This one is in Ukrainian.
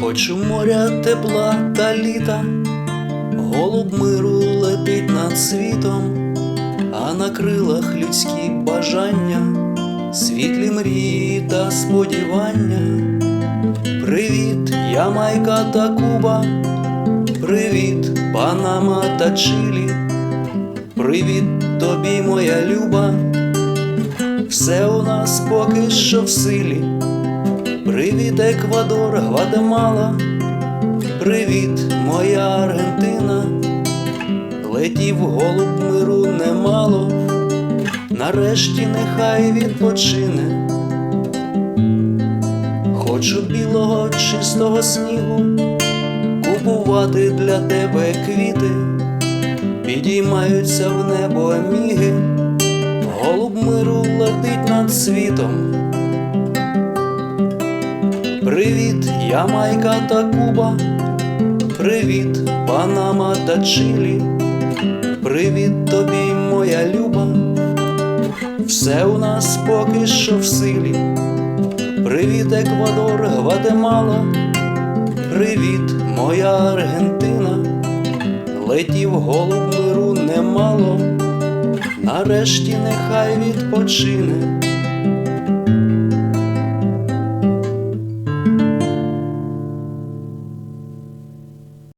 Хочу моря тепла та літа, голуб миру летить над світом, а на крилах людські бажання, світлі мрії та сподівання. Привіт, Ямайка та Куба, привіт, Панама та Чилі, привіт тобі, моя люба, все у нас поки що в силі. Привіт, Еквадор, Гватемала, привіт, моя Аргентина, летів голуб миру немало, нарешті нехай відпочине. Хочу білого чистого снігу, купувати для тебе квіти, підіймаються в небо міги, голуб миру летить над світом. Привіт, Ямайка та Куба, привіт, Панама та Чилі, привіт тобі, моя люба, все у нас поки що в силі. Привіт, Еквадор, Гватемала, привіт, моя Аргентина, летів голуб миру немало, нарешті нехай відпочине.